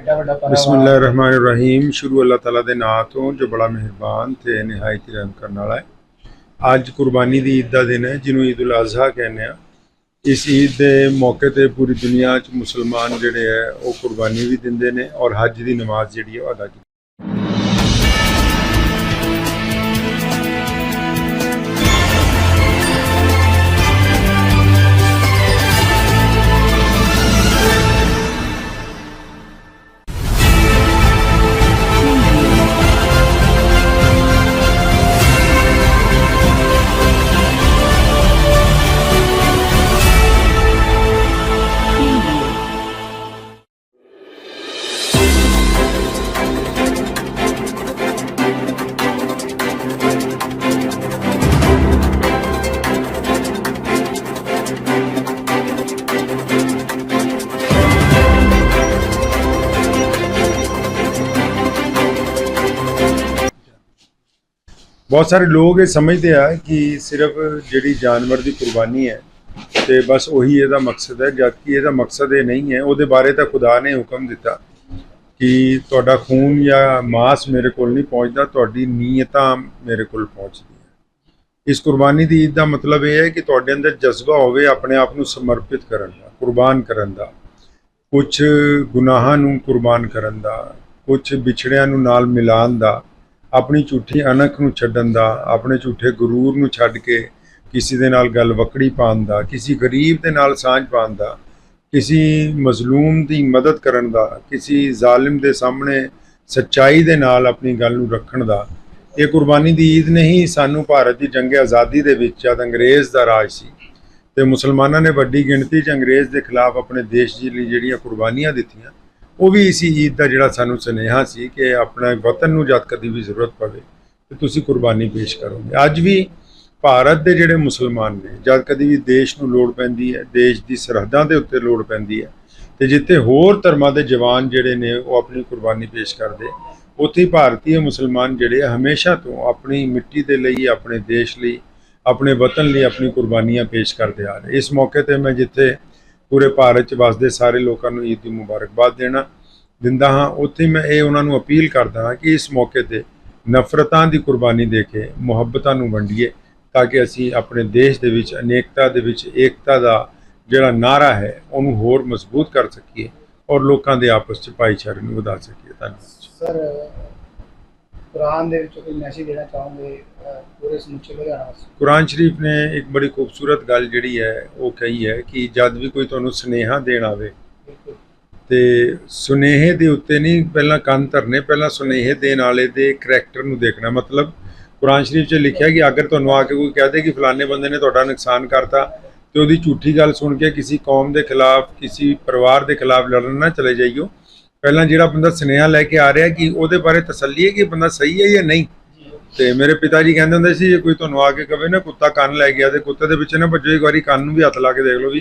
ਐਡਾ ਵੱਡਾ ਸ਼ੁਰੂ ਅੱਲਾਹ ਤਾਲਾ ਦੇ ਨਾਂ ਤੋਂ ਜੋ ਬੜਾ ਮਿਹਰਬਾਨ ਤੇ ਨਿਹਾਇਤ ਰਹਿਮ ਕਰਨ ਵਾਲਾ ਹੈ। ਅੱਜ ਕੁਰਬਾਨੀ ਦੀ ਈਦ ਦਾ ਦਿਨ ਹੈ, ਜਿਹਨੂੰ ਈਦ ਉਲ ਅਜ਼ਹਾ ਕਹਿੰਦੇ ਆ ਇਸ ਈਦ ਦੇ ਮੌਕੇ ਤੇ ਪੂਰੀ ਦੁਨੀਆ 'ਚ ਮੁਸਲਮਾਨ ਜਿਹੜੇ ਹੈ, ਉਹ ਕੁਰਬਾਨੀ ਵੀ ਦਿੰਦੇ ਨੇ ਔਰ ਹੱਜ ਦੀ ਨਮਾਜ਼ ਜਿਹੜੀ ਹੈ ਉਹ ਅਦਾ ਬਹੁਤ ਸਾਰੇ ਲੋਕ ਇਹ ਸਮਝਦੇ ਆ ਕਿ ਸਿਰਫ ਜਿਹੜੀ ਜਾਨਵਰ ਦੀ ਕੁਰਬਾਨੀ ਹੈ ਤੇ ਬਸ ਉਹੀ ਇਹਦਾ ਮਕਸਦ ਹੈ, ਜਦਕਿ ਇਹਦਾ ਮਕਸਦ ਇਹ ਨਹੀਂ ਹੈ। ਉਹਦੇ ਬਾਰੇ ਤਾਂ ਖੁਦਾ ਨੇ ਹੁਕਮ ਦਿੱਤਾ ਕਿ ਤੁਹਾਡਾ ਖੂਨ ਜਾਂ ਮਾਸ ਮੇਰੇ ਕੋਲ ਨਹੀਂ ਪਹੁੰਚਦਾ, ਤੁਹਾਡੀ ਨੀਅਤਾਂ ਮੇਰੇ ਕੋਲ ਪਹੁੰਚਦੀਆਂ। ਇਸ ਕੁਰਬਾਨੀ ਦੀ ਈਦ ਦਾ ਮਤਲਬ ਇਹ ਹੈ ਕਿ ਤੁਹਾਡੇ ਅੰਦਰ ਜਜ਼ਬਾ ਹੋਵੇ ਆਪਣੇ ਆਪ ਨੂੰ ਸਮਰਪਿਤ ਕਰਨ ਦਾ, ਕੁਰਬਾਨ ਕਰਨ ਦਾ। ਕੁਝ ਗੁਨਾਹਾਂ ਨੂੰ ਕੁਰਬਾਨ ਕਰਨ ਦਾ ਕੁਝ ਵਿਛੜਿਆਂ ਨੂੰ ਨਾਲ ਮਿਲਾਉਣ ਦਾ ਆਪਣੀ ਝੂਠੀ ਅਣਖ ਨੂੰ ਛੱਡਣ ਦਾ, ਆਪਣੇ ਝੂਠੇ ਗਰੂਰ ਨੂੰ ਛੱਡ ਕੇ ਕਿਸੇ ਦੇ ਨਾਲ ਗੱਲ ਵਕੜੀ ਪਾਉਣ ਦਾ, ਕਿਸੇ ਗਰੀਬ ਦੇ ਨਾਲ ਸਾਂਝ ਪਾਉਣ ਦਾ, ਕਿਸੇ ਮਜ਼ਲੂਮ ਦੀ ਮਦਦ ਕਰਨ ਦਾ, ਕਿਸੇ ਜ਼ਾਲਿਮ ਦੇ ਸਾਹਮਣੇ ਸੱਚਾਈ ਦੇ ਨਾਲ ਆਪਣੀ ਗੱਲ ਨੂੰ ਰੱਖਣ ਦਾ, ਇਹ ਕੁਰਬਾਨੀ ਦੀ ਈਦ ਨਹੀਂ, ਸਾਨੂੰ ਭਾਰਤ ਦੀ ਜੰਗ ਆਜ਼ਾਦੀ ਦੇ ਵਿੱਚ ਜਦ ਅੰਗਰੇਜ਼ ਦਾ ਰਾਜ ਸੀ ਤੇ ਮੁਸਲਮਾਨਾਂ ਨੇ ਵੱਡੀ ਗਿਣਤੀ 'ਚ ਅੰਗਰੇਜ਼ ਦੇ ਖਿਲਾਫ ਆਪਣੇ ਦੇਸ਼ ਦੇ ਲਈ ਜਿਹੜੀਆਂ ਕੁਰਬਾਨੀਆਂ ਦਿੱਤੀਆਂ ਉਹ ਵੀ ਇਸੀ ਈਦ ਦਾ ਜਿਹੜਾ ਸਾਨੂੰ ਸੁਨੇਹਾ ਸੀ ਕਿ ਆਪਣੇ ਵਤਨ ਨੂੰ ਜਦ ਕਦੀ ਵੀ ਜ਼ਰੂਰਤ ਪਵੇ, ਤੇ ਤੁਸੀਂ ਕੁਰਬਾਨੀ ਪੇਸ਼ ਕਰੋਗੇ। ਅੱਜ ਵੀ ਭਾਰਤ ਦੇ ਜਿਹੜੇ ਮੁਸਲਮਾਨ ਨੇ, ਜਦ ਕਦੀ ਵੀ ਦੇਸ਼ ਨੂੰ ਲੋੜ ਪੈਂਦੀ ਹੈ, ਦੇਸ਼ ਦੀ ਸਰਹੱਦਾਂ ਦੇ ਉੱਤੇ ਲੋੜ ਪੈਂਦੀ ਹੈ, ਤੇ ਜਿੱਥੇ ਹੋਰ ਧਰਮਾਂ ਦੇ ਜਵਾਨ ਜਿਹੜੇ ਨੇ, ਉਹ ਆਪਣੀ ਕੁਰਬਾਨੀ ਪੇਸ਼ ਕਰਦੇ, ਉੱਥੇ ਭਾਰਤੀ ਮੁਸਲਮਾਨ ਜਿਹੜੇ ਹਮੇਸ਼ਾ ਤੋਂ ਆਪਣੀ ਮਿੱਟੀ ਦੇ ਲਈ, ਆਪਣੇ ਦੇਸ਼ ਲਈ, ਆਪਣੇ ਵਤਨ ਲਈ ਆਪਣੀ ਕੁਰਬਾਨੀਆਂ ਪੇਸ਼ ਕਰਦੇ ਆ ਰਹੇ। ਇਸ ਮੌਕੇ ਤੇ ਮੈਂ ਜਿੱਥੇ ਪੂਰੇ ਭਾਰਤ 'ਚ ਵਸਦੇ ਸਾਰੇ ਲੋਕਾਂ ਨੂੰ ਈਦ ਦੀ ਮੁਬਾਰਕਬਾਦ ਦੇਣਾ, ਦਿੰਦਾ ਹਾਂ। ਉੱਥੇ ਮੈਂ ਇਹ ਉਹਨਾਂ ਨੂੰ ਅਪੀਲ ਕਰਦਾ ਹਾਂ ਕਿ ਇਸ ਮੌਕੇ ਤੇ ਨਫ਼ਰਤਾਂ ਦੀ ਕੁਰਬਾਨੀ ਦੇ ਕੇ ਮੁਹੱਬਤਾਂ ਨੂੰ ਵੰਡੀਏ ਤਾਂ ਕਿ ਅਸੀਂ ਆਪਣੇ ਦੇਸ਼ ਦੇ ਵਿੱਚ, ਅਨੇਕਤਾ ਦੇ ਵਿੱਚ ਏਕਤਾ ਦਾ ਜਿਹੜਾ ਨਾਰਾ ਹੈ, ਉਹਨੂੰ ਹੋਰ ਮਜ਼ਬੂਤ ਕਰ ਸਕੀਏ ਔਰ ਲੋਕਾਂ ਦੇ ਆਪਸ 'ਚ ਭਾਈਚਾਰੇ ਨੂੰ ਵਧਾ ਸਕੀਏ। ਧੰਨਵਾਦ ਸਰ ਕੁਰਾਨ ਦੇ ਵਿੱਚ ਕੋਈ ਮੈਸੇਜ ਦੇਣਾ ਚਾਹੋਗੇ ਪੂਰੇ ਸਮੁੱਚੇ ਲੁਧਿਆਣਾ ਵਾਸਤੇ ਕੁਰਾਨ ਸ਼ਰੀਫ ਨੇ ਇੱਕ ਬੜੀ ਖੂਬਸੂਰਤ ਗੱਲ ਜਿਹੜੀ ਹੈ ਉਹ ਕਹੀ ਹੈ ਕਿ ਜਦ ਵੀ ਕੋਈ ਤੁਹਾਨੂੰ ਸੁਨੇਹਾ ਦੇਣ ਆਵੇ ਤੇ ਸੁਨੇਹੇ ਦੇ ਉੱਤੇ ਨਹੀਂ ਪਹਿਲਾਂ ਕੰਨ ਧਰਨੇ ਪਹਿਲਾਂ ਸੁਨੇਹੇ ਦੇਣ ਵਾਲੇ ਦੇ ਕਰੈਕਟਰ ਨੂੰ ਦੇਖਣਾ। ਮਤਲਬ ਕੁਰਾਨ ਸ਼ਰੀਫ 'ਚ ਲਿਖਿਆ ਕਿ ਅਗਰ ਤੁਹਾਨੂੰ ਆ ਕੇ ਕੋਈ ਕਹਦੇ ਕਿ ਫਲਾਣੇ ਬੰਦੇ ਨੇ ਤੁਹਾਡਾ ਨੁਕਸਾਨ ਕਰਤਾ ਤੇ ਉਹਦੀ ਝੂਠੀ ਗੱਲ ਸੁਣ ਕੇ ਕਿਸੇ ਕੌਮ ਦੇ ਖਿਲਾਫ ਕਿਸੇ ਪਰਿਵਾਰ ਦੇ ਖਿਲਾਫ ਲੜਨ ਨਾ ਚਲੇ ਜਾਈਓ। ਪਹਿਲਾਂ ਜਿਹੜਾ ਬੰਦਾ ਸੁਨੇਹਾ ਲੈ ਕੇ ਆ ਰਿਹਾ ਕਿ ਉਹਦੇ ਬਾਰੇ ਤਸੱਲੀ ਹੈ ਕਿ ਬੰਦਾ ਸਹੀ ਹੈ ਜਾਂ ਨਹੀਂ? ਤੇ ਮੇਰੇ ਪਿਤਾ ਜੀ ਕਹਿੰਦੇ ਹੁੰਦੇ ਸੀ ਜੇ ਕੋਈ ਤੁਹਾਨੂੰ ਆ ਕੇ ਕਵੇ ਨਾ ਕੁੱਤਾ ਕੰਨ ਲੈ ਗਿਆ ਤੇ ਕੁੱਤੇ ਦੇ ਪਿੱਛੇ ਨਾ ਭੱਜੋ ਇੱਕ ਵਾਰੀ ਕੰਨ ਨੂੰ ਵੀ ਹੱਥ ਲਾ ਕੇ ਦੇਖ ਲਓ ਵੀ।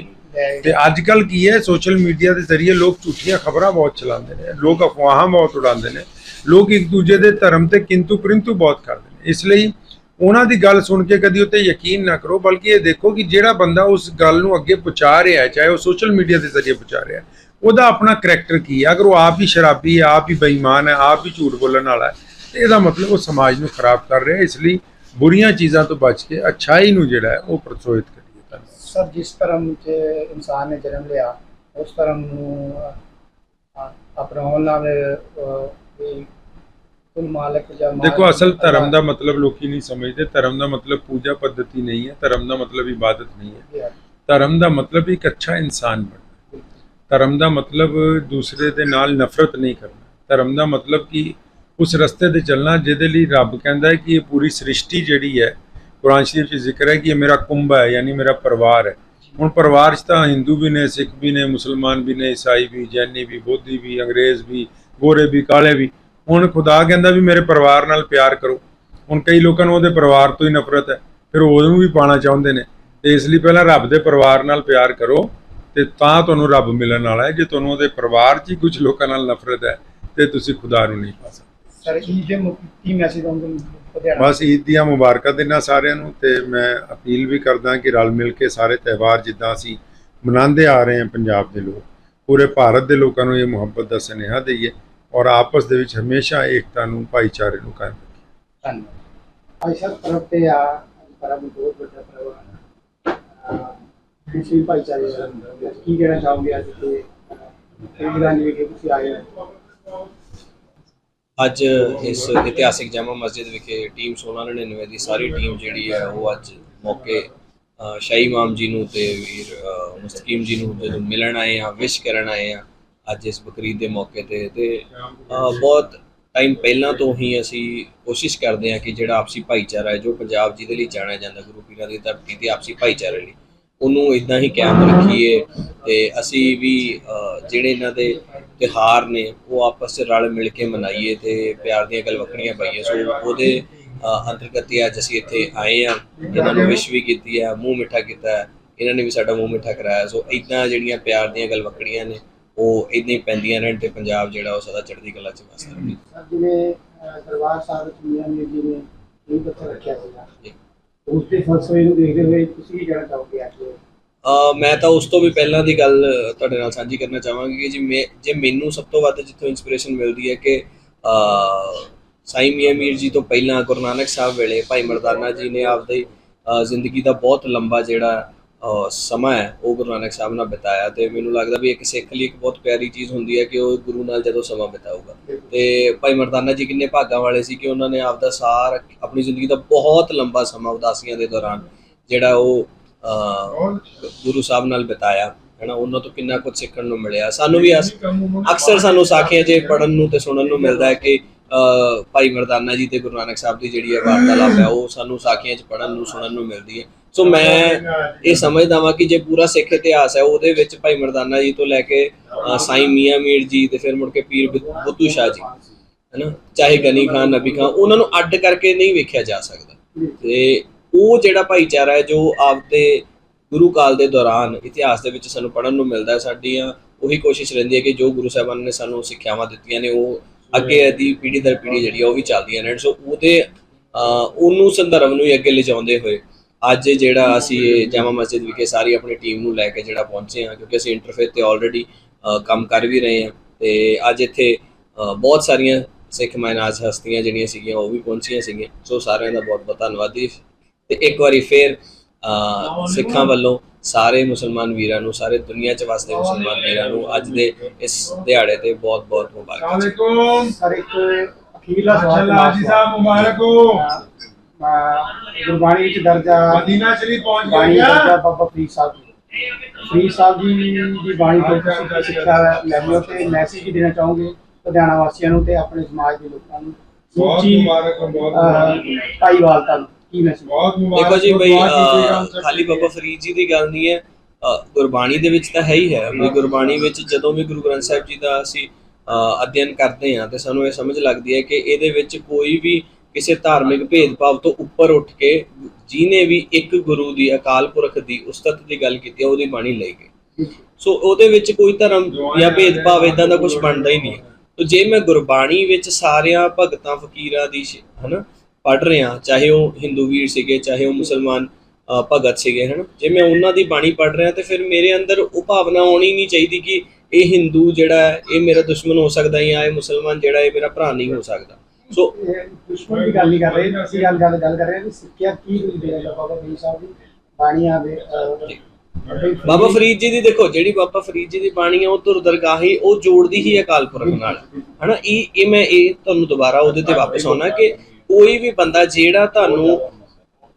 ਤੇ ਅੱਜ ਕੱਲ ਕੀ ਹੈ ਸੋਸ਼ਲ ਮੀਡੀਆ ਦੇ ਜ਼ਰੀਏ ਲੋਕ ਝੂਠੀਆਂ ਖਬਰਾਂ ਬਹੁਤ ਚਲਾਉਂਦੇ ਨੇ ਲੋਕ ਅਫਵਾਹਾਂ ਬਹੁਤ ਉਡਾਉਂਦੇ ਨੇ ਲੋਕ ਇੱਕ ਦੂਜੇ ਦੇ ਧਰਮ ਤੇ ਕਿੰਤੂ ਪ੍ਰਿੰਤੂ ਬਹੁਤ ਕਰਦੇ ਨੇ। ਇਸ ਲਈ ਉਹਨਾਂ ਦੀ ਗੱਲ ਸੁਣ ਕੇ ਕਦੀ ਉੱਤੇ ਯਕੀਨ ਨਾ ਕਰੋ ਬਲਕਿ ਇਹ ਦੇਖੋ ਕਿ ਜਿਹੜਾ ਬੰਦਾ ਉਸ ਗੱਲ ਨੂੰ ਅੱਗੇ ਪਹੁੰਚਾ ਰਿਹਾ ਹੈ ਚਾਹੇ ਉਹ ਸੋਸ਼ਲ ਮੀਡੀਆ ਦੇ ਜ਼ਰੀਏ ਪਹੁੰਚਾ ਰਿਹਾ ਹੈ ਉਹਦਾ ਆਪਣਾ ਕੈਰੈਕਟਰ ਕੀ ਹੈ ਅਗਰ ਉਹ ਆਪ ਹੀ ਸ਼ਰਾਬੀ ਹੈ ਆਪ ਹੀ ਬੇਈਮਾਨ ਹੈ ਆਪ ਹੀ ਝੂਠ ਬੋਲਣ ਵਾਲਾ ਹੈ ਇਹਦਾ ਮਤਲਬ ਉਹ ਸਮਾਜ ਨੂੰ ਖਰਾਬ ਕਰ ਰਿਹਾ ਇਸ ਲਈ ਬੁਰੀਆਂ ਚੀਜ਼ਾਂ ਤੋਂ ਬਚ ਕੇ ਅਛਾਈ ਨੂੰ ਜਿਹੜਾ ਹੈ ਉਹ ਪ੍ਰਚੋਰਿਤ ਕਰੀਏ ਤਾਂ। ਸਰ ਜਿਸ ਧਰਮ 'ਚ ਇਨਸਾਨ ਨੇ ਜਨਮ ਲਿਆ ਉਸ ਧਰਮ ਨੂੰ ਅਪਣਾਉਣ ਨਾਲ ਕੁਲ ਮਾਲਕ ਜਾਂ ਦੇਖੋ ਅਸਲ ਧਰਮ ਦਾ ਮਤਲਬ ਲੋਕੀ ਨਹੀਂ ਸਮਝਦੇ। ਧਰਮ ਦਾ ਮਤਲਬ ਪੂਜਾ ਪद्धਤੀ ਨਹੀਂ ਹੈ ਧਰਮ ਦਾ ਮਤਲਬ ਇਬਾਦਤ ਨਹੀਂ ਹੈ। ਧਰਮ ਦਾ ਮਤਲਬ ਇੱਕ ਅੱਛਾ ਇਨਸਾਨ ਬਣਨਾ ਧਰਮ ਦਾ ਮਤਲਬ ਦੂਸਰੇ ਦੇ ਨਾਲ ਨਫ਼ਰਤ ਨਹੀਂ ਕਰਨਾ। ਧਰਮ ਦਾ ਮਤਲਬ ਕਿ ਉਸ ਰਸਤੇ ਤੇ ਚੱਲਣਾ ਜਿਹਦੇ ਲਈ ਰੱਬ ਕਹਿੰਦਾ ਹੈ ਕਿ ਇਹ ਪੂਰੀ ਸ੍ਰਿਸ਼ਟੀ ਜਿਹੜੀ ਹੈ, ਕੁਰਾਨ ਸ਼ਰੀਫ 'ਚ ਜ਼ਿਕਰ ਹੈ ਕਿ ਇਹ ਮੇਰਾ ਕੁੰਭ ਹੈ, ਯਾਨੀ ਮੇਰਾ ਪਰਿਵਾਰ ਹੈ। ਹੁਣ ਪਰਿਵਾਰ 'ਚ ਤਾਂ ਹਿੰਦੂ ਵੀ ਨੇ, ਸਿੱਖ ਵੀ ਨੇ, ਮੁਸਲਮਾਨ ਵੀ ਨੇ, ਈਸਾਈ ਵੀ, ਜੈਨੀ ਵੀ, ਬੋਧੀ ਵੀ, ਅੰਗਰੇਜ਼ ਵੀ, ਗੋਰੇ ਵੀ, ਕਾਲੇ ਵੀ। ਹੁਣ ਖੁਦਾ ਕਹਿੰਦਾ ਵੀ ਮੇਰੇ ਪਰਿਵਾਰ ਨਾਲ ਪਿਆਰ ਕਰੋ। ਹੁਣ ਕਈ ਲੋਕਾਂ ਨੂੰ ਉਹਦੇ ਪਰਿਵਾਰ ਤੋਂ ਹੀ ਨਫ਼ਰਤ ਹੈ, ਫਿਰ ਉਹਨੂੰ ਵੀ ਪਾਣਾ ਚਾਹੁੰਦੇ ਨੇ। ਤੇ ਇਸ ਲਈ ਪਹਿਲਾਂ ਰੱਬ ਦੇ ਪਰਿਵਾਰ ਨਾਲ ਪਿਆਰ ਕਰੋ। ਤੇ ਤਾਂ ਤੁਹਾਨੂੰ ਰੱਬ ਮਿਲਣ ਵਾਲਾ ਹੈ ਜੇ ਤੁਹਾਨੂੰ ਉਹਦੇ ਪਰਿਵਾਰ 'ਚ ਹੀ ਕੁਝ ਲੋਕਾਂ ਨਾਲ ਨਫ਼ਰਤ ਹੈ ਤੇ ਤੁਸੀਂ ਖੁਦਾ ਨੂੰ ਨਹੀਂ ਪਾ ਸਕਦੇ। ਸਰ ਈਦ ਦੇ ਕੀ ਮੈਸੇਜ ਲੁਧਿਆਣਾ ਬਸ ਈਦ ਦੀਆਂ ਮੁਬਾਰਕਾਂ ਦਿਨਾਂ ਸਾਰਿਆਂ ਨੂੰ ਤੇ ਮੈਂ ਅਪੀਲ ਵੀ ਕਰਦਾ ਕਿ ਰਲ ਮਿਲ ਕੇ ਸਾਰੇ ਤਿਉਹਾਰ ਜਿੱਦਾਂ ਅਸੀਂ ਮਨਾਉਂਦੇ ਆ ਰਹੇ ਹਾਂ ਪੰਜਾਬ ਦੇ ਲੋਕ ਪੂਰੇ ਭਾਰਤ ਦੇ ਲੋਕਾਂ ਨੂੰ ਇਹ ਮੁਹੱਬਤ ਦਾ ਸੁਨੇਹਾ ਦਈਏ ਔਰ ਆਪਸ ਦੇ ਵਿੱਚ ਹਮੇਸ਼ਾ ਏਕਤਾ ਨੂੰ ਭਾਈਚਾਰੇ ਨੂੰ ਕਾਇਮ ਰੱਖੀਏ। ਧੰਨਵਾਦ। ਸਰ ਪਰਬ ਤੇ ਆ ਪਰਬ ਬਹੁਤ ਵੱਡਾ ਪਰਬ ਹੈ ਕਿਸੇ ਭਾਈਚਾਰੇ ਦਾ। ਕੀ ਕਹਿਣਾ ਚਾਹੋਗੇ ਅੱਜ ਤੇ ਇਹ ਜਿਹੜਾ ਤੁਸੀਂ ਆਏ ਹੋ? ਅੱਜ ਇਸ ਇਤਿਹਾਸਿਕ ਜਾਮਾ ਮਸਜਿਦ ਵਿਖੇ ਟੀਮ 1699 ਦੀ ਸਾਰੀ ਟੀਮ ਜਿਹੜੀ ਹੈ ਉਹ ਅੱਜ ਮੌਕੇ ਸ਼ਾਹੀ ਇਮਾਮ ਜੀ ਨੂੰ ਤੇ ਵੀਰ ਮੁਸਤਕੀਮ ਜੀ ਨੂੰ ਜਦੋਂ ਮਿਲਣ ਆਏ ਆ ਵਿਸ਼ ਕਰਨ ਆਏ ਆ ਅੱਜ ਇਸ ਬਕਰੀਦ ਦੇ ਮੌਕੇ ਤੇ। ਤੇ ਬਹੁਤ ਟਾਈਮ ਪਹਿਲਾਂ ਤੋਂ ਹੀ ਅਸੀਂ ਕੋਸ਼ਿਸ਼ ਕਰਦੇ ਹਾਂ ਕਿ ਜਿਹੜਾ ਆਪਸੀ ਭਾਈਚਾਰਾ ਹੈ, ਜੋ ਪੰਜਾਬ ਜੀ ਦੇ ਲਈ ਜਾਣਿਆ ਜਾਂਦਾ, ਗੁਰੂ ਪੀਰਾਂ ਦੀ ਧਰਤੀ ਤੇ ਆਪਸੀ ਭਾਈਚਾਰੇ ਲਈ ਉਹਨੂੰ ਇਦਾਂ ਹੀ ਕਾਇਮ ਰੱਖੀਏ ਤੇ ਅਸੀਂ ਵੀ ਜਿਹੜੇ ਇਹਨਾਂ ਦੇ ਤਿਉਹਾਰ ਨੇ ਉਹ ਆਪਸ ਚ ਰਲ ਮਿਲ ਕੇ ਮਨਾਈਏ ਤੇ ਪਿਆਰ ਦੀਆਂ ਗਲਵਕੜੀਆਂ ਪਾਈਏ। ਸੋ ਉਹਦੇ ਅੰਤਰਗਤ ਹੀ ਅੱਜ ਅਸੀਂ ਇੱਥੇ ਆਏ ਆ ਇਹਨਾਂ ਨੂੰ ਵਿਸ਼ ਵੀ ਕੀਤੀ ਹੈ ਮੂੰਹ ਮਿੱਠਾ ਕੀਤਾ ਹੈ। ਇਹਨਾਂ ਨੇ ਵੀ ਸਾਡਾ ਮੂੰਹ ਮਿੱਠਾ ਕਰਾਇਆ। ਸੋ ਇਦਾਂ ਜਿਹੜੀਆਂ ਪਿਆਰ ਦੀਆਂ ਗਲਵਕੜੀਆਂ ਨੇ ਉਹ ਇਦਾਂ ਹੀ ਪੈਂਦੀਆਂ ਰਹਿਣ ਤੇ ਪੰਜਾਬ ਜਿਹੜਾ ਉਹ ਸਦਾ ਚੜ੍ਹਦੀ ਕਲਾ ਚ ਵਸਦਾ ਰਹੇ। ਜਿਵੇਂ ਦਰਬਾਰ ਸਾਹਿਬ ਵਿੱਚ ਮੀਆਂ ਮੀਰ ਜੀ ਨੇ ਇਹ ਪੱਥਰ ਰੱਖਿਆ ਸੀਗਾ। ਉਸ ਦੇ ਫਲਸਫੇ ਨੂੰ ਦੇਖਦੇ ਹੋਏ ਤੁਸੀਂ ਕੀ ਕਹਿਣਾ ਚਾਹੋਗੇ ਅੱਜ? ਮੈਂ ਤਾਂ ਉਸ ਤੋਂ ਵੀ ਪਹਿਲਾਂ ਦੀ ਗੱਲ ਤੁਹਾਡੇ ਨਾਲ ਸਾਂਝੀ ਕਰਨਾ ਚਾਹਾਂਗੀ ਕਿ ਜੀ ਮੈਂ ਜੇ ਮੈਨੂੰ ਸਭ ਤੋਂ ਵੱਧ ਜਿੱਥੋਂ ਇਨਸਪੀਰੇਸ਼ਨ ਮਿਲਦੀ ਹੈ ਕਿ ਸਾਈਂ ਮੀਆਂ ਮੀਰ ਜੀ ਤੋਂ ਪਹਿਲਾਂ ਗੁਰੂ ਨਾਨਕ ਸਾਹਿਬ ਵੇਲੇ ਭਾਈ ਮਰਦਾਨਾ ਜੀ ਨੇ ਆਪਦੀ ਜ਼ਿੰਦਗੀ ਦਾ ਬਹੁਤ ਲੰਬਾ ਜਿਹੜਾ ਸਮਾਂ ਹੈ, ਉਹ ਗੁਰੂ ਨਾਨਕ ਸਾਹਿਬ ਨਾਲ ਬਿਤਾਇਆ ਤੇ ਮੈਨੂੰ ਲੱਗਦਾ ਵੀ ਇੱਕ ਸਿੱਖ ਲਈ ਇੱਕ ਬਹੁਤ ਪਿਆਰੀ ਚੀਜ਼ ਹੁੰਦੀ ਹੈ ਕਿ ਉਹ ਗੁਰੂ ਨਾਲ ਜਦੋਂ ਸਮਾਂ ਬਿਤਾਊਗਾ। ਤੇ ਭਾਈ ਮਰਦਾਨਾ ਜੀ ਕਿੰਨੇ ਭਾਗਾਂ ਵਾਲੇ ਸੀ ਕਿ ਉਹਨਾਂ ਨੇ ਆਪਦਾ ਸਾਰ, ਆਪਣੀ ਜ਼ਿੰਦਗੀ ਦਾ ਬਹੁਤ ਲੰਬਾ ਸਮਾਂ ਉਦਾਸੀਆਂ ਦੇ ਦੌਰਾਨ ਜਿਹੜਾ ਉਹ ਗੁਰੂ ਸਾਹਿਬ ਨਾਲ ਬਿਤਾਇਆ। ਹੈਨਾ, ਉਹਨਾਂ ਤੋਂ ਕਿੰਨਾ ਕੁਝ ਸਿੱਖਣ ਨੂੰ ਮਿਲਿਆ। ਸਾਨੂੰ ਵੀ ਅਸ- ਅਕਸਰ ਸਾਨੂੰ ਸਾਖੀਆਂ 'ਚ ਪੜਨ ਨੂੰ ਤੇ ਸੁਣਨ ਨੂੰ ਮਿਲਦਾ ਹੈ ਕਿ ਭਾਈ ਮਰਦਾਨਾ ਜੀ ਤੇ ਗੁਰੂ ਨਾਨਕ ਸਾਹਿਬ ਦੀ ਜਿਹੜੀ ਹੈ ਵਾਰਤਾਲਾਪ ਹੈ, ਉਹ ਸਾਨੂੰ ਸਾਖੀਆਂ 'ਚ ਪੜਨ ਨੂੰ, ਸੁਣਨ ਨੂੰ ਮਿਲਦੀ ਹੈ। ਸੋ ਮੈਂ ਇਹ ਸਮਝਦਾ ਵਾਂ ਕਿ ਜੇ ਪੂਰਾ ਸਿੱਖ ਇਤਿਹਾਸ ਹੈ, ਉਹਦੇ ਵਿੱਚ ਭਾਈ ਮਰਦਾਨਾ ਜੀ ਤੋਂ ਲੈ ਕੇ ਸਾਈਂ ਮੀਆਂ ਮੀਰ ਜੀ ਤੇ ਫਿਰ ਮੁੜ ਕੇ ਪੀਰ ਬੁ- ਸ਼ਾਹ ਜੀ, ਹੈਨਾ? ਚਾਹੇ ਗਨੀ ਖਾਨ, ਨਬੀ ਖਾਨ, ਉਹਨਾਂ ਨੂੰ ਅੱਡ ਕਰਕੇ ਨਹੀਂ ਵੇਖਿਆ ਜਾ ਸਕਦਾ। ਤੇ ਉਹ ਜਿਹੜਾ ਭਾਈਚਾਰਾ ਹੈ, ਜੋ ਆਪਦੇ ਗੁਰੂ ਕਾਲ ਦੇ ਦੌਰਾਨ ਇਤਿਹਾਸ ਦੇ ਵਿੱਚ ਸਾਨੂੰ ਪੜਨ ਨੂੰ ਮਿਲਦਾ ਹੈ, ਸਾਡੀਆਂ ਉਹੀ ਕੋਸ਼ਿਸ਼ ਰਹਿੰਦੀ ਹੈ ਕਿ ਜੋ ਗੁਰੂ ਸਾਹਿਬਾਨ ਨੇ ਸਾਨੂੰ ਸਿੱਖਿਆਵਾਂ ਦਿੱਤੀਆਂ ਨੇ, ਉਹ ਅੱਗੇ ਦੀ ਪੀੜ੍ਹੀ ਦਰ ਪੀੜ੍ਹੀ ਜਿਹੜੀ ਆ, ਉਹ ਵੀ ਚੱਲਦੀਆਂ ਰਹਿਣ। ਸੋ ਉਹਦੇ ਉਹਨੂੰ ਸੰਦਰਭ ਨੂੰ ਹੀ ਅੱਗੇ ਲਿਜਾਉਂਦੇ ਹੋਏ ਅੱਜ ਜਿਹੜਾ ਅਸੀਂ ਇਹ ਜਾਮਾ ਮਸਜਿਦ ਵਿਖੇ ਸਾਰੀ ਆਪਣੀ ਟੀਮ ਨੂੰ ਲੈ ਕੇ ਜਿਹੜਾ ਪਹੁੰਚੇ ਹਾਂ ਕਿਉਂਕਿ ਅਸੀਂ ਇੰਟਰਫੇਸ ਤੇ ਆਲਰੇਡੀ ਕੰਮ ਕਰ ਵੀ ਰਹੇ ਹਾਂ ਤੇ ਅੱਜ ਇੱਥੇ ਬਹੁਤ ਸਾਰੀਆਂ ਸਿੱਖ ਮਾਇਨਾਜ ਹਸਤੀਆਂ ਜਿਹੜੀਆਂ ਸੀਗੀਆਂ ਉਹ ਵੀ ਪਹੁੰਚੀਆਂ ਸੀਗੀਆਂ। ਸੋ ਸਾਰਿਆਂ ਦਾ ਬਹੁਤ ਬਹੁਤ ਧੰਨਵਾਦੀ ਤੇ ਇੱਕ ਵਾਰੀ ਫੇਰ ਸਿੱਖਾਂ ਵੱਲੋਂ ਸਾਰੇ ਮੁਸਲਮਾਨ ਵੀਰਾਂ ਨੂੰ ਸਾਰੇ ਦੁਨੀਆ 'ਚ ਵਸਦੇ ਮੁਸਲਮਾਨ ਵੀਰਾਂ ਨੂੰ ਅੱਜ ਦੇ ਇਸ ਦਿਹਾੜੇ ਤੇ ਬਹੁਤ ਬਹੁਤ ਮੁਬਾਰਕਾਂ ਅਸਲਾਮ ਅਲੈਕੁਮ ਸਰ ਇੱਕ ਅਖੀਰਲਾ ਸਵਾਲ ਸਾਹਿਬ ਮੁਬਾਰਕ ਹੋ। ਗੁਰਬਾਣੀ ਵਿੱਚ ਦਰਜ ਆ ਮਦੀਨਾ ਸ਼ਰੀਫ ਪਹੁੰਚ ਗਿਆ ਬਾਬਾ ਫਰੀਦ ਸਾਹਿਬ ਦੀ ਫਰੀਦ ਸਾਹਿਬ ਜੀ ਦੀ ਬਾਣੀ ਤੋਂ ਤੁਸੀਂ ਸਿੱਖਿਆ ਲੈਂਦੇ ਹੋ ਤੇ ਮੈਸੇਜ ਕੀ ਦੇਣਾ ਚਾਹੋਗੇ ਲੁਧਿਆਣਾ ਵਾਸੀਆਂ ਨੂੰ ਤੇ ਆਪਣੇ ਸਮਾਜ ਦੇ ਲੋਕਾਂ ਨੂੰ। ਬਹੁਤ ਮੁਬਾਰਕ ਬਹੁਤ ਮੁਬਾਰਕ। ਭਾਈਵਾਲਤਾ ਨੂੰ ਕੀ ਮੈਸੇਜ ਦੇਖੋ ਜੀ ਬਈ ਖਾਲੀ ਬਾਬਾ ਫਰੀਦ ਜੀ ਦੀ ਗੱਲ ਨਹੀਂ ਹੈ। ਗੁਰਬਾਣੀ ਦੇ ਵਿੱਚ ਤਾਂ ਹੈ ਹੀ ਹੈ ਵੀ ਗੁਰਬਾਣੀ ਵਿੱਚ ਜਦੋਂ ਵੀ ਗੁਰੂ ਗ੍ਰੰਥ ਸਾਹਿਬ ਜੀ ਦਾ ਅਸੀਂ ਅਧਿਐਨ ਕਰਦੇ ਹਾਂ ਤੇ ਸਾਨੂੰ ਇਹ ਸਮਝ ਲੱਗਦੀ ਹੈ ਕਿ ਇਹਦੇ ਵਿੱਚ ਕੋਈ ਵੀ ਕਿਸੇ ਧਾਰਮਿਕ ਭੇਦਭਾਵ ਤੋਂ ਉੱਪਰ ਉੱਠ ਕੇ ਜਿਹਨੇ ਵੀ ਇੱਕ ਗੁਰੂ ਦੀ, ਅਕਾਲ ਪੁਰਖ ਦੀ ਉਸਤਤ ਦੀ ਗੱਲ ਕੀਤੀ ਉਹਦੀ ਬਾਣੀ ਲਈ ਗਈ। ਸੋ ਉਹਦੇ ਵਿੱਚ ਕੋਈ ਧਰਮ ਜਾਂ ਭੇਦਭਾਵ ਇਦਾਂ ਦਾ ਕੁਝ ਬਣਦਾ ਹੀ ਨਹੀਂ ਤੋ ਜੇ ਮੈਂ ਗੁਰਬਾਣੀ ਵਿੱਚ ਸਾਰਿਆਂ ਭਗਤਾਂ, ਫਕੀਰਾਂ ਦੀ ਹਨਾ ਪੜ ਰਿਹਾ, ਚਾਹੇ ਉਹ ਹਿੰਦੂ ਵੀਰ ਸੀਗੇ, ਚਾਹੇ ਉਹ ਮੁਸਲਮਾਨ ਭਗਤ ਸੀਗੇ, ਹਨਾ, ਜੇ ਮੈਂ ਉਹਨਾਂ ਦੀ ਬਾਣੀ ਪੜ ਰਿਹਾ ਤੇ ਫਿਰ ਮੇਰੇ ਅੰਦਰ ਉਹ ਭਾਵਨਾ ਆਉਣੀ ਨਹੀਂ ਚਾਹੀਦੀ ਕਿ ਇਹ ਹਿੰਦੂ ਜਿਹੜਾ ਹੈ, ਇਹ ਮੇਰਾ ਦੁਸ਼ਮਣ ਹੋ ਸਕਦਾ ਜਾਂ ਇਹ ਮੁਸਲਮਾਨ ਜਿਹੜਾ ਇਹ ਮੇਰਾ ਭਰਾ ਨਹੀਂ ਹੋ ਸਕਦਾ। ਸੋ ਇਹ ਦੁਸ਼ਮਣ ਦੀ ਗੱਲ ਨਹੀਂ ਕਰ ਰਹੇ ਅਸੀਂ ਗੱਲ ਗੱਲ ਗੱਲ ਕਰ ਰਹੇ ਹਾਂ ਕਿ ਸਿੱਖਿਆ ਕੀ ਤੁਸੀਂ ਦੇ ਰਹੇ ਹੋ ਬਾਬਾ ਫਰੀਦ ਸਾਹਿਬ ਦੀ ਬਾਣੀਆਂ ਦੇ ਅਹ, ਬਾਬਾ ਫਰੀਦ ਜੀ ਦੀ ਦੇਖੋ ਜਿਹੜੀ ਬਾਬਾ ਫਰੀਦ ਜੀ ਦੀ ਬਾਣੀ ਹੈ ਉਹ ਧੁਰ ਦਰਗਾਹੀ ਉਹ ਜੋੜਦੀ ਹੀ ਅਕਾਲ ਪੁਰਖ ਨਾਲ। ਹਨਾ ਇਹ ਇਹ ਮੈਂ ਇਹ ਤੁਹਾਨੂੰ ਦੁਬਾਰਾ ਉਹਦੇ ਤੇ ਵਾਪਸ ਆਉਣਾ ਕਿ ਕੋਈ ਵੀ ਬੰਦਾ ਜਿਹੜਾ ਤੁਹਾਨੂੰ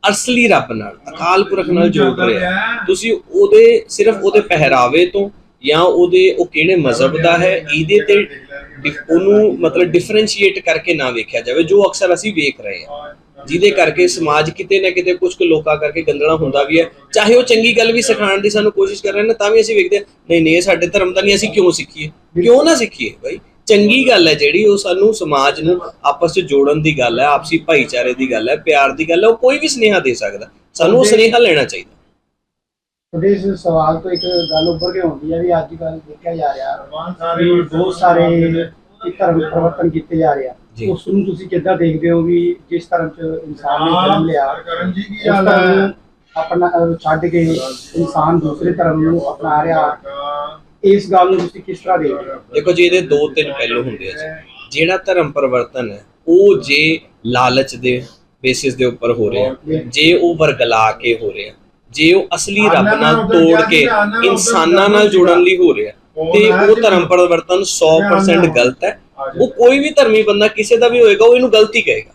ਅਸਲੀ ਰੱਬ ਨਾਲ ਅਕਾਲ ਪੁਰਖ ਨਾਲ ਜੋੜ ਰਿਹਾ ਤੁਸੀਂ ਉਹਦੇ ਸਿਰਫ ਉਹਦੇ ਪਹਿਰਾਵੇ ਤੋਂ ਜਾਂ ਉਹਦੇ ਉਹ ਕਿਹੜੇ ਮਜ਼ਹਬ ਦਾ ਹੈ ਇਹਦੇ ਤੇ ਉਹਨੂੰ ਮਤਲਬ ਡਿਫਰੈਂਸ਼ੀਏਟ ਕਰਕੇ ਨਾ ਵੇਖਿਆ ਜਾਵੇ ਜੋ ਅਕਸਰ ਅਸੀਂ ਵੇਖ ਰਹੇ ਹਾਂ। ਜਿਹਦੇ ਕਰਕੇ ਸਮਾਜ ਕਿਤੇ ਨਾ ਕਿਤੇ ਕੁਝ ਕੁ ਲੋਕਾਂ ਕਰਕੇ ਗੰਦਲਾ ਹੁੰਦਾ ਵੀ ਹੈ। ਚਾਹੇ ਉਹ ਚੰਗੀ ਗੱਲ ਵੀ ਸਿਖਾਉਣ ਦੀ ਸਾਨੂੰ ਕੋਸ਼ਿਸ਼ ਕਰ ਰਹੇ ਨੇ ਤਾਂ ਵੀ ਅਸੀਂ ਵੇਖਦੇ ਨਹੀਂ ਨਹੀਂ ਇਹ ਸਾਡੇ ਧਰਮ ਦਾ ਨਹੀਂ ਅਸੀਂ ਕਿਉਂ ਸਿੱਖੀਏ? ਕਿਉਂ ਨਾ ਸਿੱਖੀਏ ਬਾਈ? ਚੰਗੀ ਗੱਲ ਹੈ ਜਿਹੜੀ ਉਹ ਸਾਨੂੰ ਸਮਾਜ ਨੂੰ ਆਪਸ ਵਿੱਚ ਜੋੜਨ ਦੀ ਗੱਲ ਹੈ ਆਪਸੀ ਭਾਈਚਾਰੇ ਦੀ ਗੱਲ ਹੈ ਪਿਆਰ ਦੀ ਗੱਲ ਹੈ ਉਹ ਕੋਈ ਵੀ ਸੁਨੇਹਾ ਦੇ ਸਕਦਾ। ਸਾਨੂੰ ਉਹ ਸੁਨੇਹਾ ਲੈਣਾ ਚਾਹੀਦਾ। ਤੁਹਾਡੇ ਇਸ ਸਵਾਲ ਤੋਂ ਇੱਕ ਗੱਲ ਉੱਭਰ ਕੇ ਆਉਂਦੀ ਹੈ ਵੀ ਅੱਜ ਕੱਲ ਦੇਖਿਆ ਜਾ ਰਿਹਾ ਵੀ ਬਹੁਤ ਸਾਰੇ ਧਰਮ ਪਰਿਵਰਤਨ ਕੀਤੇ ਜਾ ਰਹੇ ਆ। ਉਸ ਨੂੰ ਤੁਸੀਂ ਕਿੱਦਾਂ ਦੇਖਦੇ ਹੋ ਵੀ ਜਿਸ ਧਰਮ ਚ ਇਨਸਾਨ ਨੇ ਜਨਮ ਲਿਆ ਕਰਨ ਜੀ ਆਪਣਾ ਛੱਡ ਕੇ ਇਨਸਾਨ ਦੂਸਰੇ ਧਰਮ ਨੂੰ ਅਪਣਾ ਰਿਹਾ। ਇਸ ਗੱਲ ਨੂੰ ਤੁਸੀਂ ਕਿਸ ਤਰ੍ਹਾਂ ਦੇਖਦੇ ਹੋ? ਦੇਖੋ ਜੀ ਇਹਦੇ ਦੋ ਤਿੰਨ ਪਹਿਲੂ ਹੁੰਦੇ ਆ ਜਿਹੜਾ ਧਰਮ ਪਰਿਵਰਤਨ ਹੈ ਉਹ ਜੇ ਲਾਲਚ ਦੇ ਬੇਸਿਸ ਦੇ ਉੱਪਰ ਹੋ ਰਿਹਾ ਜੇ ਉਹ ਵਰਗਲਾ ਕੇ ਹੋ ਰਿਹਾ ਜੇ ਉਹ ਅਸਲੀ ਰੱਬ ਨਾਲ ਤੋੜ ਕੇ ਇਨਸਾਨਾਂ ਨਾਲ ਜੁੜਨ ਲਈ ਹੋ ਰਿਹਾ ਤੇ ਉਹ ਧਰਮ ਪਰਿਵਰਤਨ 100% ਗਲਤ ਹੈ। ਉਹ ਕੋਈ ਵੀ ਧਰਮੀ ਬੰਦਾ ਕਿਸੇ ਦਾ ਵੀ ਹੋਏਗਾ ਉਹ ਇਹਨੂੰ ਗਲਤੀ ਕਹੇਗਾ।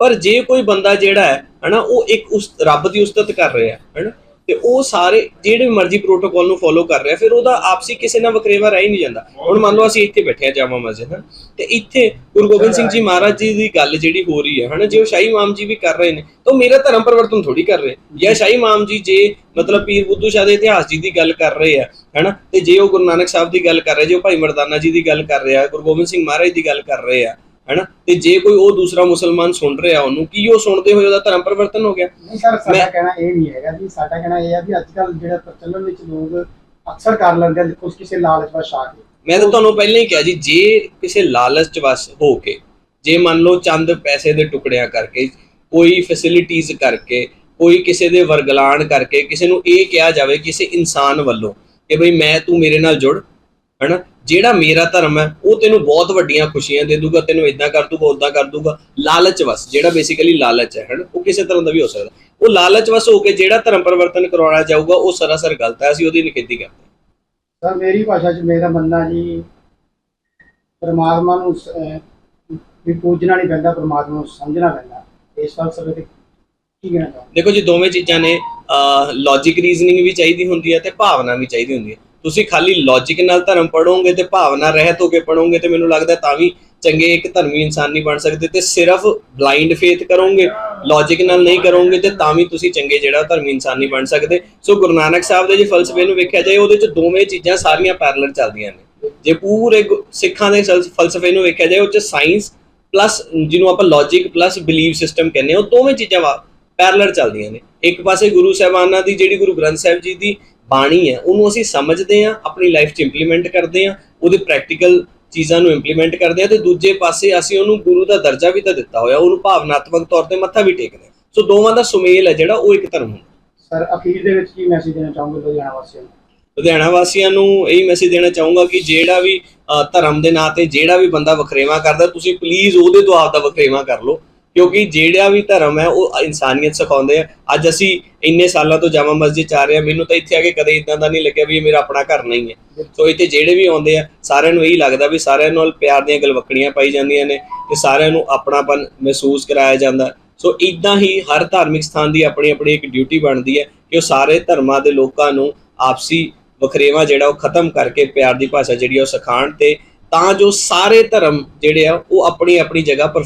ਪਰ ਜੇ ਕੋਈ ਬੰਦਾ ਜਿਹੜਾ ਹੈ ਹਨਾ ਉਹ ਇੱਕ ਉਸ ਰੱਬ ਦੀ ਉਸਤਤ ਕਰ ਰਿਹਾ ਹੈ ਹਨਾ ਤੇ ਉਹ ਸਾਰੇ ਜਿਹੜੇ ਮਰਜ਼ੀ ਪ੍ਰੋਟੋਕਾਲ ਨੂੰ ਫੋਲੋ ਕਰ ਰਿਹਾ, ਫਿਰ ਉਹਦਾ ਆਪਸੀ ਕਿਸੇ ਨਾਲ ਵਕਰੇਵਾ ਰਹਿ ਹੀ ਨਹੀਂ ਜਾਂਦਾ। ਹੁਣ ਮੰਨ ਲਓ ਅਸੀਂ ਇੱਥੇ ਬੈਠੇ ਆ ਜਾਮਾ ਮਸਜਿਦ, ਹਨ? ਤੇ ਇੱਥੇ ਗੁਰੂ ਗੋਬਿੰਦ ਸਿੰਘ ਜੀ ਮਹਾਰਾਜ ਜੀ ਦੀ ਗੱਲ ਜਿਹੜੀ ਹੋ ਰਹੀ ਹੈ, ਹਨਾ? ਜੇ ਉਹ ਸ਼ਾਹੀ ਮਾਮ ਜੀ ਵੀ ਕਰ ਰਹੇ ਨੇ, ਤਾਂ ਉਹ ਮੇਰਾ ਧਰਮ ਪਰਿਵਰਤਨ ਥੋੜੀ ਕਰ ਰਹੇ। ਜਾਂ ਸ਼ਾਹੀ ਮਾਮ ਜੀ ਜੇ ਮਤਲਬ ਪੀਰ ਬੁੱਧੂ ਸ਼ਾਹ ਦੇ ਇਤਿਹਾਸ ਜੀ ਦੀ ਗੱਲ ਕਰ ਰਹੇ ਆ, ਹਨਾ? ਤੇ ਜੇ ਉਹ ਗੁਰੂ ਨਾਨਕ ਸਾਹਿਬ ਦੀ ਗੱਲ ਕਰ ਰਹੇ, ਜੇ ਉਹ ਭਾਈ ਮਰਦਾਨਾ ਜੀ ਦੀ ਗੱਲ ਕਰ ਰਿਹਾ ਗੁਰੂ ਗੋਬਿੰਦ ਸਿੰਘ ਮਹਾਰਾਜ ਦੀ ਗੱਲ ਕਰ ਰਹੇ ਆ ਹਨਾ? ਤੇ ਜੇ ਕੋਈ ਉਹ ਦੂਸਰਾ ਮੁਸਲਮਾਨ ਸੁਣ ਰਿਹਾ ਉਹਨੂੰ ਕੀ ਉਹ ਸੁਣਦੇ ਹੋਏ ਉਹਦਾ ਧਰਮ ਪਰਿਵਰਤਨ ਹੋ ਗਿਆ? ਨਹੀਂ ਸਰ ਸਾਡਾ ਮੈਂ- ਕਹਿਣਾ ਇਹ ਨਹੀਂ ਹੈਗਾ ਜੀ। ਸਾਡਾ ਕਹਿਣਾ ਇਹ ਹੈ ਵੀ ਅੱਜ ਕੱਲ ਜਿਹੜਾ ਪ੍ਰਚਲਨ ਵਿੱਚ ਲੋਕ ਅਕਸਰ ਕਰ ਲੈਂਦੇ ਨੇ ਕੁਝ ਕਿਸੇ ਲਾਲਚ ਵਸ਼ ਆ ਕੇ ਮੈਂ ਤਾਂ ਤੁਹਾਨੂੰ ਪਹਿਲਾਂ ਹੀ ਕਿਹਾ ਜੀ ਜੇ ਕਿਸੇ ਲਾਲਚ ਵਸ ਹੋ ਕੇ ਜੇ ਮੰਨ ਲਓ ਚੰਦ ਪੈਸੇ ਦੇ ਟੁਕੜਿਆਂ ਕਰਕੇ ਕੋਈ ਫੈਸਿਲਿਟੀਆਂ ਕਰਕੇ ਕੋਈ ਕਿਸੇ ਦੇ ਵਰਗਲਾਣ ਕਰਕੇ ਕਿਸੇ ਨੂੰ ਇਹ ਕਿਹਾ ਜਾਵੇ ਕਿਸੇ ਇਨਸਾਨ ਵੱਲੋਂ ਕਿ ਬਈ ਮੈਂ ਤੂੰ ਮੇਰੇ ਨਾਲ ਜੁੜ ਹਨਾ? ਜਿਹੜਾ ਮੇਰਾ ਧਰਮ ਹੈ ਉਹ ਤੈਨੂੰ ਬਹੁਤ ਵੱਡੀਆਂ ਖੁਸ਼ੀਆਂ ਦੇ ਦੂਗਾ ਤੈਨੂੰ ਇਦਾਂ ਕਰ ਦੂਗਾ ਉਦਾਂ ਕਰ ਦੂਗਾ। ਲਾਲਚ ਵਸ ਜਿਹੜਾ ਬੇਸਿਕਲੀ ਲਾਲਚ ਹੈ ਹਨਾ? ਉਹ ਕਿਸੇ ਤਰ੍ਹਾਂ ਦਾ ਵੀ ਹੋ ਸਕਦਾ। ਉਹ ਲਾਲਚ ਵਸ ਹੋ ਕੇ ਜਿਹੜਾ ਧਰਮ ਪਰਿਵਰਤਨ ਕਰਵਾਉਣਾ ਚਾਹੂਗਾ ਉਹ ਸਰਾਸਰ ਗਲਤ ਹੈ ਅਸੀਂ ਉਹਦੀ ਨਿਖੇਧੀ ਕਰਦੇ ਸਰ ਮੇਰੀ ਭਾਸ਼ਾ 'ਚ ਮੇਰਾ ਮੰਨਣਾ ਜੀ ਪਰਮਾਤਮਾ ਨੂੰ ਵੀ ਪੂਜਣਾ ਨਹੀਂ ਪੈਂਦਾ ਪਰਮਾਤਮਾ ਨੂੰ ਸਮਝਣਾ ਪੈਂਦਾ। ਇਸ ਫਲਸਫੇ ਤੇ ਕੀ ਕਹਿਣਾ ਚਾਹੁੰਦੇ? ਦੇਖੋ ਜੀ ਦੋਵੇਂ ਚੀਜ਼ਾਂ ਨੇ ਲੌਜੀਕ ਰੀਜ਼ਨਿੰਗ ਵੀ ਚਾਹੀਦੀ ਹੁੰਦੀ ਹੈ ਤੇ ਭਾਵਨਾ ਵੀ ਚਾਹੀਦੀ ਹੁੰਦੀ ਹੈ। ਤੁਸੀਂ ਖਾਲੀ ਲੌਜੀਕ ਨਾਲ ਧਰਮ ਪੜੋਗੇ ਤੇ ਭਾਵਨਾ, ਰਹਿਤ ਹੋ ਕੇ ਪੜੋਗੇ ਤੇ ਮੈਨੂੰ ਲੱਗਦਾ ਤਾਂ ਵੀ ਚੰਗੇ ਇੱਕ ਧਰਮੀ ਇਨਸਾਨ ਨਹੀਂ ਬਣ ਸਕਦੇ ਤੇ ਸਿਰਫ ਬਲਾਈਂਡ ਫੇਥ ਕਰੋਗੇ ਲੌਜੀਕ ਨਾਲ ਨਹੀਂ ਕਰੋਗੇ ਤੇ ਤਾਂ ਵੀ ਤੁਸੀਂ ਚੰਗੇ ਜਿਹੜਾ ਧਰਮੀ ਇਨਸਾਨ ਨਹੀਂ ਬਣ ਸਕਦੇ। ਸੋ ਗੁਰੂ ਨਾਨਕ ਸਾਹਿਬ ਦੇ ਜੇ ਫਲਸਫੇ ਨੂੰ ਵੇਖਿਆ ਜਾਏ, ਉਹਦੇ ਚ ਦੋਵੇਂ ਚੀਜ਼ਾਂ ਸਾਰੀਆਂ ਪੈਰਲਲ ਚੱਲਦੀਆਂ ਨੇ। ਜੇ ਪੂਰੇ ਗੁ- ਸਿੱਖਾਂ ਦੇ ਫਲਸਫੇ ਨੂੰ ਵੇਖਿਆ ਜਾਏ, ਉਹ ਚ ਸਾਇੰਸ ਪਲੱਸ ਜਿਹਨੂੰ ਆਪਾਂ ਲੌਜੀਕ ਪਲੱਸ ਬਿਲੀਵ ਸਿਸਟਮ ਕਹਿੰਦੇ ਆ ਉਹ ਦੋਵੇਂ ਚੀਜ਼ਾਂ ਵਾ ਪੈਰਲਲ ਚੱਲਦੀਆਂ ਨੇ। ਇੱਕ ਪਾਸੇ ਗੁਰੂ ਸਾਹਿਬਾਨਾਂ ਦੀ, ਜਿਹੜੀ ਗੁਰੂ ਗ੍ਰੰਥ ਸਾਹਿਬ ਜੀ ਦੀ ਬਾਣੀ ਹੈ ਉਹਨੂੰ ਅਸੀਂ ਸਮਝਦੇ ਹਾਂ ਆਪਣੀ ਲਾਈਫ 'ਚ ਇੰਪਲੀਮੈਂਟ ਕਰਦੇ ਹਾਂ ਉਹਦੇ ਪ੍ਰੈਕਟੀਕਲ ਚੀਜ਼ਾਂ ਨੂੰ ਇੰਪਲੀਮੈਂਟ ਕਰਦੇ ਹਾਂ ਤੇ ਦੂਜੇ ਪਾਸੇ ਅਸੀਂ ਉਹਨੂੰ ਗੁਰੂ ਦਾ ਦਰਜਾ ਵੀ ਤਾਂ ਦਿੱਤਾ ਹੋਇਆ ਉਹਨੂੰ ਭਾਵਨਾਤਮਕ ਤੌਰ ਤੇ ਮੱਥਾ ਵੀ ਟੇਕਦੇ ਹਾਂ। ਸੋ ਦੋਵਾਂ ਦਾ ਸੁਮੇਲ ਹੈ ਜਿਹੜਾ ਉਹ ਇੱਕ ਧਰਮ ਹੁੰਦਾ। ਸਰ ਅਖੀਰ ਦੇ ਵਿੱਚ ਕੀ ਮੈਸੇਜ ਦੇਣਾ ਚਾਹੋਗੇ ਲੁਧਿਆਣਾ ਵਾਸੀਆਂ ਨੂੰ? ਲੁਧਿਆਣਾ ਵਾਸੀਆਂ ਨੂੰ ਇਹੀ ਮੈਸੇਜ ਦੇਣਾ ਚਾਹੂੰਗਾ ਕਿ ਜਿਹੜਾ ਵੀ ਧਰਮ ਦੇ ਨਾਂ ਤੇ ਜਿਹੜਾ ਵੀ ਬੰਦਾ ਵਖਰੇਵਾ ਕਰਦਾ ਤੁਸੀਂ ਪਲੀਜ਼ ਉਹਦੇ ਤੋਂ ਆਪ ਦਾ ਵਖਰੇਵਾ ਕਰ ਲਓ। ਕਿਉਂਕਿ ਜਿਹੜਾ ਵੀ ਧਰਮ ਹੈ, ਉਹ ਇਨਸਾਨੀਅਤ ਸਿਖਾਉਂਦੇ ਆ। ਅੱਜ ਅਸੀਂ ਇੰਨੇ ਸਾਲਾਂ ਤੋਂ ਜਾਮਾ ਮਸਜਿਦ ਚ ਆ ਰਹੇ ਆ ਮੈਨੂੰ ਤਾਂ ਇੱਥੇ ਆ ਕੇ ਕਦੇ ਇਦਾਂ ਦਾ ਨਹੀਂ ਲੱਗਿਆ ਵੀ ਇਹ ਮੇਰਾ ਆਪਣਾ ਘਰ ਨਹੀਂ ਹੈ। ਸੋ ਇੱਥੇ ਜਿਹੜੇ ਵੀ ਆਉਂਦੇ ਆ, ਸਾਰਿਆਂ ਨੂੰ ਇਹੀ ਲੱਗਦਾ ਵੀ ਸਾਰਿਆਂ ਨਾਲ ਪਿਆਰ ਦੀਆਂ ਗਲਵਕੜੀਆਂ ਪਾਈ ਜਾਂਦੀਆਂ ਨੇ ਤੇ ਸਾਰਿਆਂ ਨੂੰ ਆਪਣਾਪਨ ਮਹਿਸੂਸ ਕਰਾਇਆ ਜਾਂਦਾ। ਸੋ ਇਦਾਂ ਹੀ ਹਰ ਧਾਰਮਿਕ ਸਥਾਨ ਦੀ ਆਪਣੀ ਆਪਣੀ ਇੱਕ ਡਿਊਟੀ ਬਣਦੀ ਹੈ ਕਿ ਉਹ ਸਾਰੇ ਧਰਮਾਂ ਦੇ ਲੋਕਾਂ ਨੂੰ ਆਪਸੀ ਵਖਰੇਵਾ ਜਿਹੜਾ ਉਹ ਖਤਮ ਕਰਕੇ ਪਿਆਰ ਦੀ ਭਾਸ਼ਾ ਜਿਹੜੀ ਆ ਉਹ ਸਿਖਾਉਣ ਤੇ ਤਾਂ ਜੋ ਸਾਰੇ ਧਰਮ ਜਿਹੜੇ ਆ, ਉਹ ਆਪਣੀ ਆਪਣੀ ਜਗ੍ਹਾ ਪਰ